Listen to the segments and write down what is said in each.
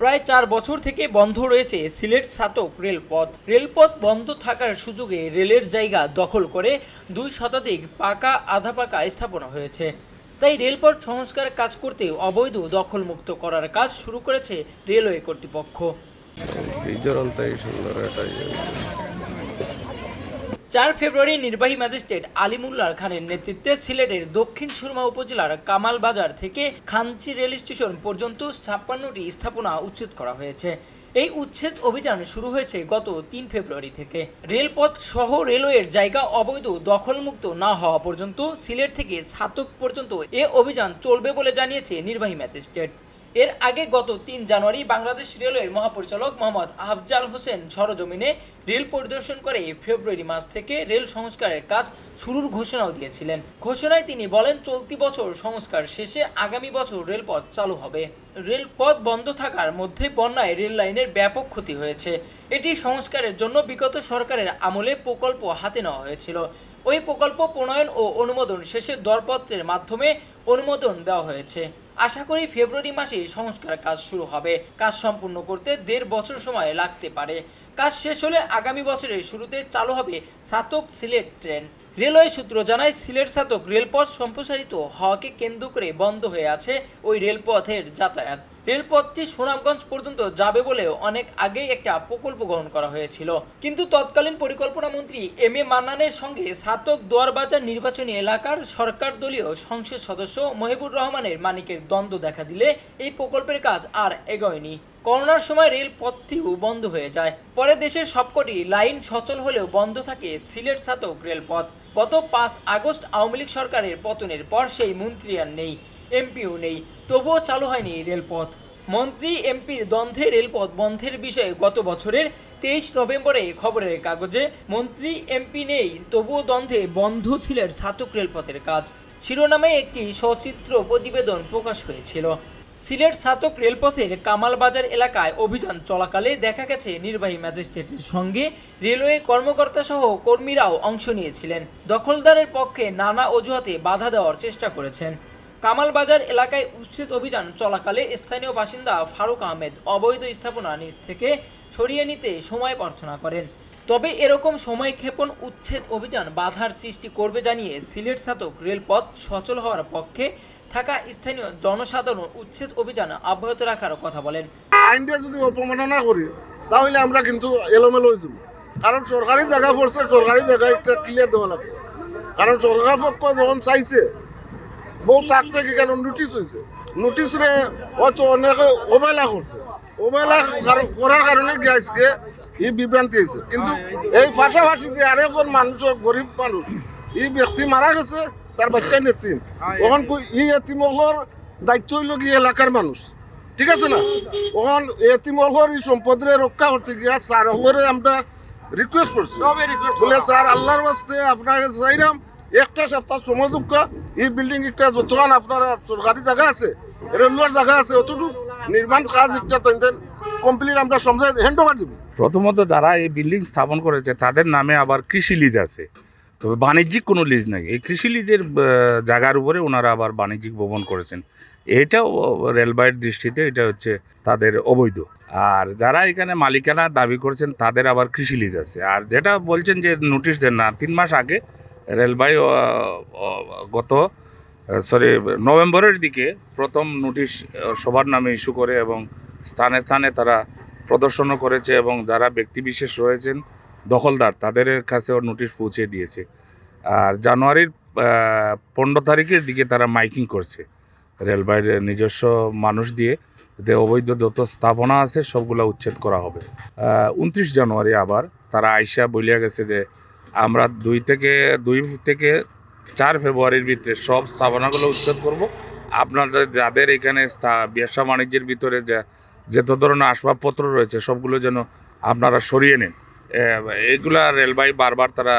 প্রায় চার বছর থেকে বন্ধ রয়েছে সিলেট সাতক রেলপথ। রেলপথ বন্ধ থাকার সুযোগে রেলের জায়গা দখল করে দুই শতাধিক পাকা আধা পাকা স্থাপনা হয়েছে। তাই রেলপথ সংস্কার কাজ করতে অবৈধ দখলমুক্ত করার কাজ শুরু করেছে রেলওয়ে কর্তৃপক্ষ এই সুন্দর একটা ইয়ে। চার ফেব্রুয়ারি নির্বাহী ম্যাজিস্ট্রেট আলিমুল্লাহ খানের নেতৃত্বে সিলেটের দক্ষিণ সুরমা উপজেলার কামাল বাজার থেকে খানচি রেল স্টেশন পর্যন্ত ছাপ্পান্নটি স্থাপনা উচ্ছেদ করা হয়েছে। এই উচ্ছেদ অভিযান শুরু হয়েছে গত তিন ফেব্রুয়ারি থেকে। রেলপথ সহ রেলওয়ের জায়গা অবৈধ, দখলমুক্ত না হওয়া পর্যন্ত সিলেট থেকে ছাতক পর্যন্ত এ অভিযান চলবে বলে জানিয়েছে নির্বাহী ম্যাজিস্ট্রেট। এর আগে গত তিন জানুয়ারি বাংলাদেশ রেলওয়ের মহাপরিচালক মোহাম্মদ আফজাল হোসেন সরজমিনে রেল পরিদর্শন করে ফেব্রুয়ারি মাস থেকে রেল সংস্কারের কাজ শুরুর ঘোষণাও দিয়েছিলেন। ঘোষণায় তিনি বলেন, চলতি বছর সংস্কার শেষে আগামী বছর রেলপথ চালু হবে। রেলপথ বন্ধ থাকার মধ্যে বন্যায় রেল লাইনের ব্যাপক ক্ষতি হয়েছে। এটি সংস্কারের জন্য বিগত সরকারের আমলে প্রকল্প হাতে নেওয়া হয়েছিল। ওই প্রকল্প প্রণয়ন ও অনুমোদন শেষে দরপত্রের মাধ্যমে অনুমোদন দেওয়া হয়েছে। আশা করি ফেব্রুয়ারি মাসে সংস্কার কাজ শুরু হবে। কাজ সম্পূর্ণ করতে দেড় বছর সময় লাগতে পারে। কাজ শেষ হলে আগামী বছরের শুরুতে চালু হবে সাতক সিলেট ট্রেন। রেলওয়ে সূত্র জানায়, সিলেট সাতক রেলপথ সম্প্রসারিত হওয়াকে কেন্দ্র করে বন্ধ হয়ে আছে ওই রেলপথের যাতায়াত। রেলপথটি সুনামগঞ্জ পর্যন্ত যাবে বলেও অনেক আগেই একটা প্রকল্প গ্রহণ করা হয়েছিল। কিন্তু তৎকালীন পরিকল্পনা মন্ত্রী এম এ মান্নানের সঙ্গে সাতক দোয়ারবাজার নির্বাচনী এলাকার সরকার দলীয় সংসদ সদস্য মহিবুর রহমানের মানিকের দ্বন্দ্ব দেখা দিলে এই প্রকল্পের কাজ আর এগোয়নি। করোনার সময় রেল পথটিও বন্ধ হয়ে যায়। পরে দেশের সবকটি লাইন সচল হলেও বন্ধ থাকে সিলেট সাতক রেলপথ। গত পাঁচ আগস্ট আওয়ামী লীগ সরকারের পতনের পর সেই মন্ত্রী আর নেই। এমপিও নেই। তবুও চালু হয়নি রেলপথ। মন্ত্রী এমপির দ্বন্দ্বে রেলপথ বন্ধের বিষয়ে গত বছরের তেইশ নভেম্বরে খবরের কাগজে মন্ত্রী এমপি নেই, তবুও দ্বন্দ্বে বন্ধ ছিলেন সাতক রেলপথের কাজ। শিরোনামে একটি সচিত্র প্রতিবেদন প্রকাশ হয়েছিল। সিলেট সাতক রেলপথের কামালবাজার এলাকায় অভিযান চলাকালে দেখা গেছে, নির্বাহী ম্যাজিস্ট্রেটের সঙ্গে রেলওয়ে কর্মকর্তা সহ কর্মীরাও অংশ নিয়েছিলেন। দখলদারের পক্ষে নানা অজুহাতে বাধা দেওয়ার চেষ্টা করেছেন। কামালবাজার এলাকায় উচ্ছেদ অভিযান চলাকালে স্থানীয় বাসিন্দা ফারুক আহমেদ অবৈধ স্থাপনা নিজ থেকে সরিয়ে নিতে সময় প্রার্থনা করেন। তবে এরকম সময়ক্ষেপণ উচ্ছেদ অভিযান বাধার সৃষ্টি করবে জানিয়ে সিলেট সাতক রেলপথ সচল হওয়ার পক্ষে থাকা স্থানীয় জনসাধারণ উচ্ছেদ অভিযান অব্যাহত রাখার কথা বলেন। আইনটা যদি অপমাননা করি, তাহলে আমরা কিন্তু এলোমেলো হয়ে যাব। কারণ সরকারি জায়গা পড়ছে, সরকারি জায়গা একটা ক্লিয়ার দেওয়া লাগবে কারণ সরকার পক্ষ যখন চাইছে বহু তাক থেকে কেন নোটিশ হয়েছে নোটিশে হয়তো অনেকে অবহেলা করছে অবহেলা কার- করার কারণে কি আজকে এই বিভ্রান্তি হয়েছে কিন্তু এই পাশাপাশি যে আরেকজন মানুষ গরিব মানুষ এই ব্যক্তি মারা গেছে তার বাচ্চা নেতিম তখন এই এতিমহর দায়িত্ব হইল কি এলাকার মানুষ ঠিক আছে না? তখন এতিমহর এই সম্পদরে রক্ষা করতে গিয়া স্যার হলরে আমরা রিকোয়েস্ট করছি বলে স্যার আল্লাহর বাস্তে আপনাকে চাইলাম একটা সপ্তাহ সময় এই বিল্ডিং একটা যতক্ষণ আপনার সরকারি জায়গা আছে রেলওয়ের জায়গা আছে অতটুকু নির্মাণ কাজ একটা কমপ্লিট আমরা সমঝে হ্যান্ড ওভার দিব প্রথমত যারা এই বিল্ডিং স্থাপন করেছে, তাদের নামে আবার কৃষি লিজ আছে। তবে বাণিজ্যিক কোনো লিজ নেই। এই কৃষি লিজের জায়গার উপরে ওনারা আবার বাণিজ্যিক ভবন করেছেন। এটাও রেলবাইয়ের দৃষ্টিতে এটা হচ্ছে তাদের অবৈধ। আর যারা এখানে মালিকানা দাবি করেছেন, তাদের আবার কৃষি লিজ আছে। আর যেটা বলছেন যে নোটিশ দেন না, তিন মাস আগে রেলবাই গত সরি নভেম্বরের দিকে প্রথম নোটিশ সবার নামে ইস্যু করে এবং স্থানে স্থানে তারা প্রদর্শনও করেছে এবং যারা ব্যক্তিবিশেষ রয়েছেন, দখলদার, তাদের কাছেও নোটিশ পৌঁছে দিয়েছে। আর জানুয়ারির পনেরো তারিখের দিকে তারা মাইকিং করছে। রেলবাইয়ের নিজস্ব মানুষ দিয়ে যে অবৈধ যত স্থাপনা আছে, সবগুলো উচ্ছেদ করা হবে। উনত্রিশ জানুয়ারি আবার তারা আইসা বলিয়া গেছে যে আমরা দুই থেকে দুই থেকে চার ফেব্রুয়ারির ভিতরে সব স্থাপনাগুলো উচ্ছেদ করব। আপনাদের যাদের এখানে ব্যবসা বাণিজ্যের ভিতরে যে যত ধরনের আসবাবপত্র রয়েছে, সবগুলো যেন আপনারা সরিয়ে নেন। এগুলা রেলবাই বারবার তারা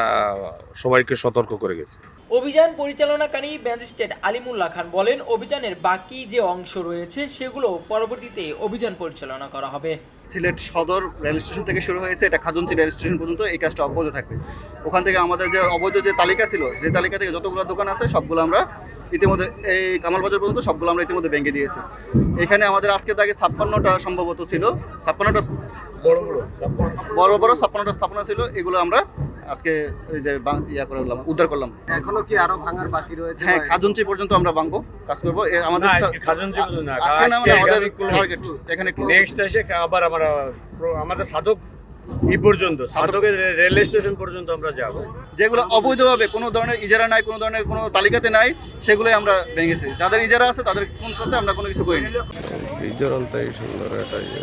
সবাইকে সতর্ক করে গেছে। অভিযান পরিচালনাকারী ম্যাজিস্ট্রেট আলিমুল্লাহ খান বলেন অভিযানের বাকি যে অংশ রয়েছে সেগুলো পরবর্তীতে অভিযান পরিচালনা করা হবে। সিলেট সদর রেল স্টেশন থেকে শুরু হয়েছে এটা খাজনচি রেল স্টেশন পর্যন্ত এই কাজটা অব্যাহত থাকবে। ওখান থেকে আমাদের যে অবৈধ যে তালিকা ছিল সেই তালিকা থেকে যতগুলো দোকান আছে সবগুলো আমরা ইতিমধ্যে এই কামাল বাজার পর্যন্ত সবগুলো আমরা ইতিমধ্যে ভেঙে দিয়েছি। এখানে আমাদের আজকে তাকে ছাপ্পান্নটা সম্ভবত ছিল ছাপ্পান্নটা বড় বড় ছাপ্পান্নটা স্থাপনা ছিল এগুলো আমরা আজকে এই যে ইয়া করে দিলাম উদ্ধার করলাম। এখনও কি আরও ভাঙার বাকি রয়েছে? হ্যাঁ খাজনচি পর্যন্ত আমরা ভাঙবো কাজ করব। আমাদের পর্যন্ত না, আজকে না মানে আমাদের টার্গেট এখানে close। নেক্সট এসে আবার আমরা আমাদের সাধক এই পর্যন্ত সাধকের রেল স্টেশন পর্যন্ত আমরা যাব। যেগুলো অবৈধভাবে কোনো ধরনের ইজারা নাই কোনো ধরনের কোনো তালিকাতে নাই সেগুলোই আমরা ভেঙেছি। যাদের ইজারা আছে তাদের কোন করতে আমরা কোনো কিছু করিনি। এই জোরন্তাই সুন্দর একটা ইয়ে।